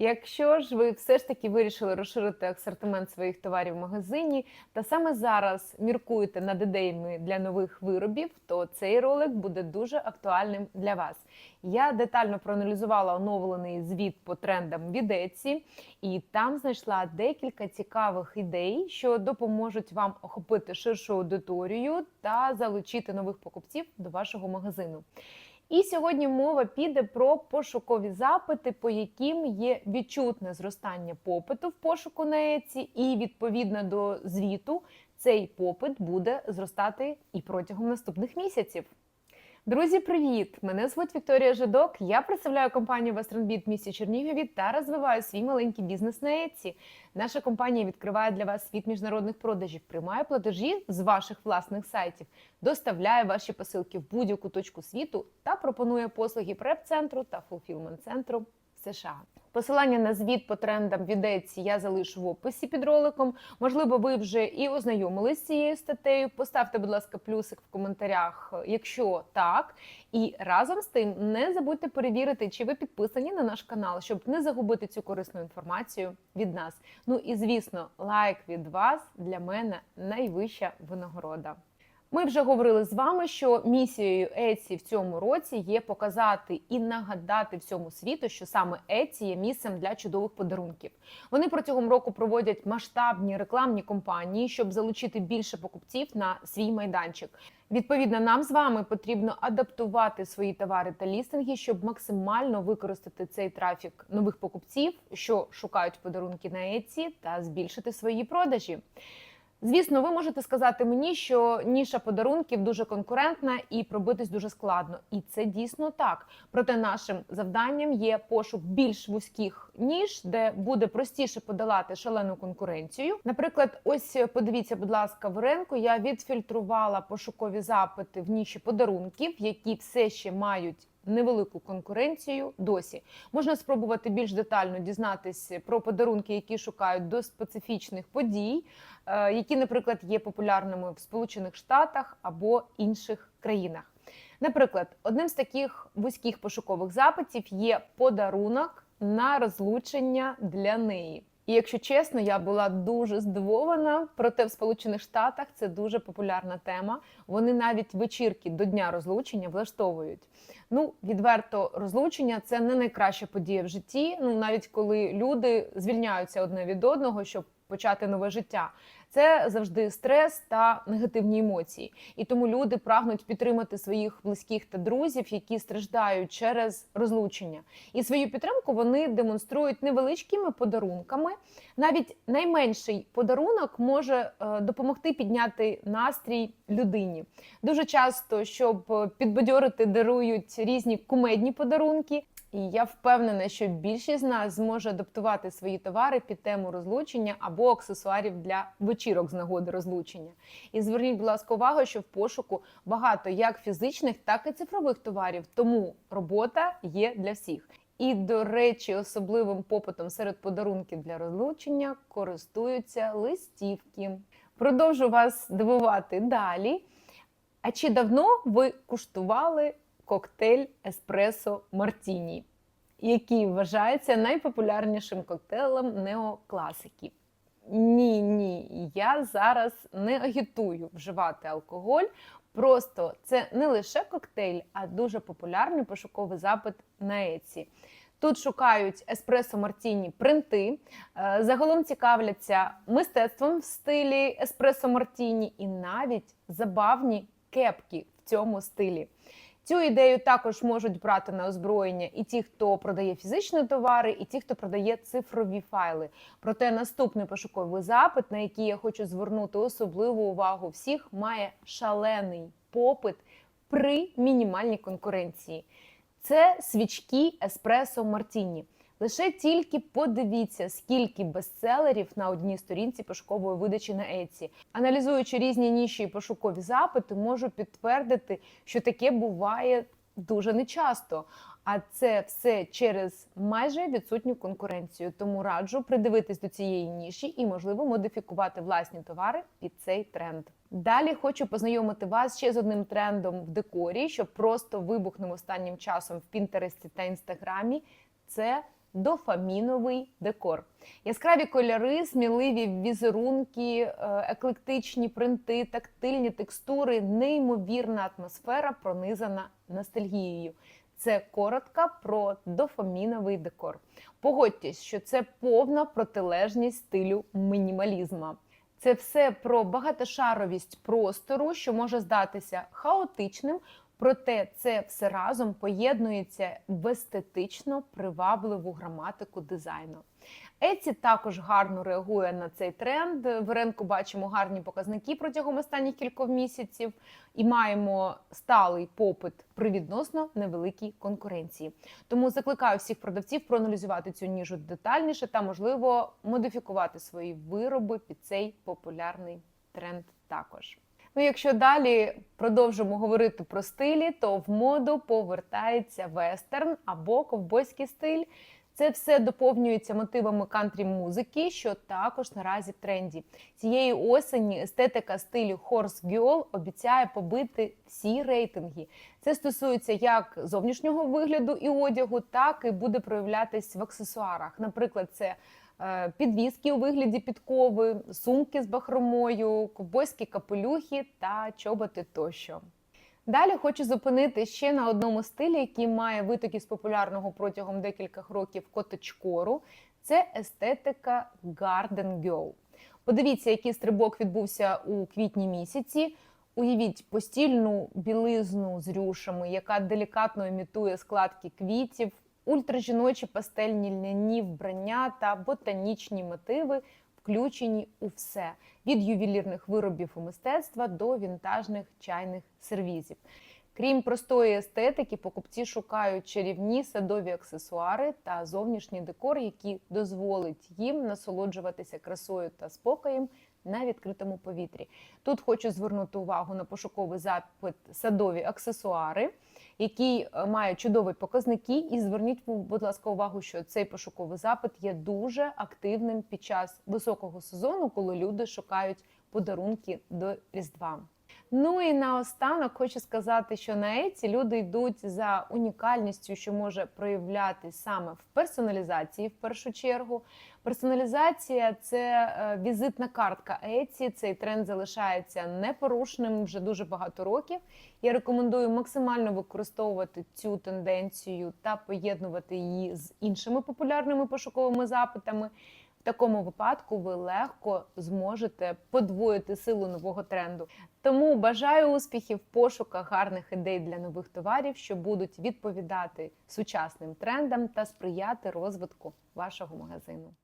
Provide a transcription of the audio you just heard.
Якщо ж ви все ж таки вирішили розширити асортимент своїх товарів в магазині, та саме зараз міркуєте над ідеями для нових виробів, то цей ролик буде дуже актуальним для вас. Я детально проаналізувала оновлений звіт по трендам від Etsy, і там знайшла декілька цікавих ідей, що допоможуть вам охопити ширшу аудиторію та залучити нових покупців до вашого магазину. І сьогодні мова піде про пошукові запити, по яким є відчутне зростання попиту в пошуку на еці, і відповідно до звіту цей попит буде зростати і протягом наступних місяців. Друзі, привіт! Мене звуть Вікторія Жидок. Я представляю компанію WesternBit в місті Чернігові та розвиваю свій маленький бізнес на Еці. Наша компанія відкриває для вас світ міжнародних продажів, приймає платежі з ваших власних сайтів, доставляє ваші посилки в будь-яку точку світу та пропонує послуги преп-центру та фулфілмент-центру США. Посилання на звіт по трендам від Etsy я залишу в описі під роликом. Можливо, ви вже і ознайомились з цією статтею. Поставте, будь ласка, плюсик в коментарях, якщо так. І разом з тим не забудьте перевірити, чи ви підписані на наш канал, щоб не загубити цю корисну інформацію від нас. Ну і звісно, лайк від вас для мене найвища винагорода. Ми вже говорили з вами, що місією Etsy в цьому році є показати і нагадати всьому світу, що саме Etsy є місцем для чудових подарунків. Вони протягом року проводять масштабні рекламні кампанії, щоб залучити більше покупців на свій майданчик. Відповідно, нам з вами потрібно адаптувати свої товари та лістинги, щоб максимально використати цей трафік нових покупців, що шукають подарунки на Etsy, та збільшити свої продажі. Звісно, ви можете сказати мені, що ніша подарунків дуже конкурентна і пробитись дуже складно. І це дійсно так. Проте нашим завданням є пошук більш вузьких ніж, де буде простіше подолати шалену конкуренцію. Наприклад, ось подивіться, будь ласка, в ринку я відфільтрувала пошукові запити в ніші подарунків, які все ще мають невелику конкуренцію досі. Можна спробувати більш детально дізнатися про подарунки, які шукають до специфічних подій, е, які, наприклад, є популярними в Сполучених Штатах або інших країнах. Наприклад, одним з таких вузьких пошукових запитів є подарунок на розлучення для неї. І якщо чесно, я була дуже здивована. Проте в Сполучених Штатах це дуже популярна тема. Вони навіть вечірки до дня розлучення влаштовують. Ну, відверто, розлучення це не найкраща подія в житті. Ну навіть коли люди звільняються одне від одного, щоб почати нове життя. Це завжди стрес та негативні емоції, і тому люди прагнуть підтримати своїх близьких та друзів, які страждають через розлучення. І свою підтримку вони демонструють невеличкими подарунками. Навіть найменший подарунок може е, допомогти підняти настрій людині. Дуже часто, щоб підбадьорити, дарують різні кумедні подарунки. І я впевнена, що більшість з нас зможе адаптувати свої товари під тему розлучення або аксесуарів для вечірок з нагоди розлучення. І зверніть, будь ласка, увагу, що в пошуку багато як фізичних, так і цифрових товарів. Тому робота є для всіх. І, до речі, особливим попитом серед подарунків для розлучення користуються листівки. Продовжу вас дивувати далі. А чи давно ви куштували коктейль Еспресо Мартіні, який вважається найпопулярнішим коктейлем неокласиків? Ні, ні, я зараз не агітую вживати алкоголь. Просто це не лише коктейль, а дуже популярний пошуковий запит на Etsy. Тут шукають еспресо Мартіні принти, е, загалом цікавляться мистецтвом в стилі еспресо Мартіні і навіть забавні кепки в цьому стилі. Цю ідею також можуть брати на озброєння і ті, хто продає фізичні товари, і ті, хто продає цифрові файли. Проте наступний пошуковий запит, на який я хочу звернути особливу увагу всіх, має шалений попит при мінімальній конкуренції. Це свічки Еспресо Мартіні. Лише тільки подивіться, скільки бестселерів на одній сторінці пошукової видачі на Etsy. Аналізуючи різні ніші і пошукові запити, можу підтвердити, що таке буває дуже нечасто. А це все через майже відсутню конкуренцію. Тому раджу придивитись до цієї ніші і, можливо, модифікувати власні товари під цей тренд. Далі хочу познайомити вас ще з одним трендом в декорі, що просто вибухнув останнім часом в Пінтересті та Інстаграмі. Це дофаміновий декор. Яскраві кольори, сміливі візерунки, е, еклектичні принти, тактильні текстури, неймовірна атмосфера, пронизана ностальгією. Це коротко про дофаміновий декор. Погодьтесь, що це повна протилежність стилю мінімалізму. Це все про багатошаровість простору, що може здатися хаотичним, проте це все разом поєднується в естетично привабливу граматику дизайну. Еці також гарно реагує на цей тренд. В ринку бачимо гарні показники протягом останніх кількох місяців і маємо сталий попит при відносно невеликій конкуренції. Тому закликаю всіх продавців проаналізувати цю ніжу детальніше та, можливо, модифікувати свої вироби під цей популярний тренд також. Ну, якщо далі продовжимо говорити про стилі, то в моду повертається вестерн або ковбойський стиль. Це все доповнюється мотивами кантрі музики, що також наразі в тренді. Цієї осені естетика стилю Horse Girl обіцяє побити всі рейтинги. Це стосується як зовнішнього вигляду і одягу, так і буде проявлятись в аксесуарах. Наприклад, це підвіски у вигляді підкови, сумки з бахромою, ковбойські капелюхи та чоботи тощо. Далі хочу зупинити ще на одному стилі, який має витоки з популярного протягом декількох років котечкору. Це естетика Garden Girl. Подивіться, який стрибок відбувся у квітні місяці. Уявіть постільну білизну з рюшами, яка делікатно імітує складки квітів, ультражіночі пастельні льняні вбрання та ботанічні мотиви, включені у все від ювелірних виробів у мистецтва до вінтажних чайних сервізів. Крім простої естетики, покупці шукають чарівні садові аксесуари та зовнішній декор, який дозволить їм насолоджуватися красою та спокоєм на відкритому повітрі. Тут хочу звернути увагу на пошуковий запит садові аксесуари, який е, має чудові показники. І зверніть, будь ласка, увагу, що цей пошуковий запит є дуже активним під час високого сезону, коли люди шукають подарунки до Різдва. Ну і наостанок хочу сказати, що на Еці люди йдуть за унікальністю, що може проявляти саме в персоналізації, в першу чергу. Персоналізація це е, візитна картка Еці. Цей тренд залишається непорушним вже дуже багато років. Я рекомендую максимально використовувати цю тенденцію та поєднувати її з іншими популярними пошуковими запитами. В такому випадку ви легко зможете подвоїти силу нового тренду. Тому бажаю успіхів в пошуках гарних ідей для нових товарів, що будуть відповідати сучасним трендам та сприяти розвитку вашого магазину.